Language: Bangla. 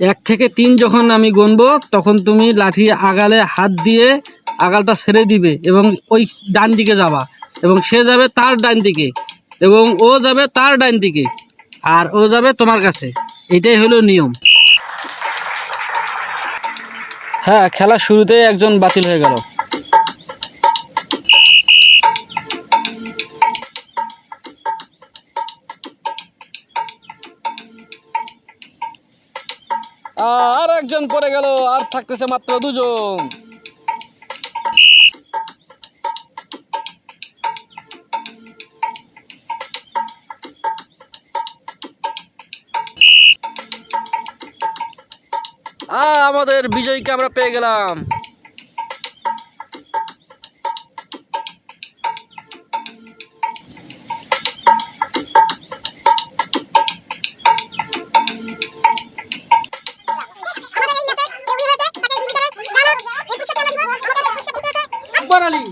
এক থেকে তিন যখন আমি গুনবো তখন তুমি লাঠি আগালে হাত দিয়ে আগালটা ছেড়ে দিবে এবং ওই ডান দিকে যাবা এবং সে যাবে তার ডান দিকে এবং ও যাবে তার ডান দিকে আর ও যাবে তোমার কাছে। এটাই হলো নিয়ম। হ্যাঁ খেলা শুরুতেই একজন বাতিল হয়ে গেল। আর একজন পরে গেল আর থাকতেছে মাত্র দুজন। আমাদের বিজয়ীকে আমরা পেয়ে গেলাম। আকবর আলী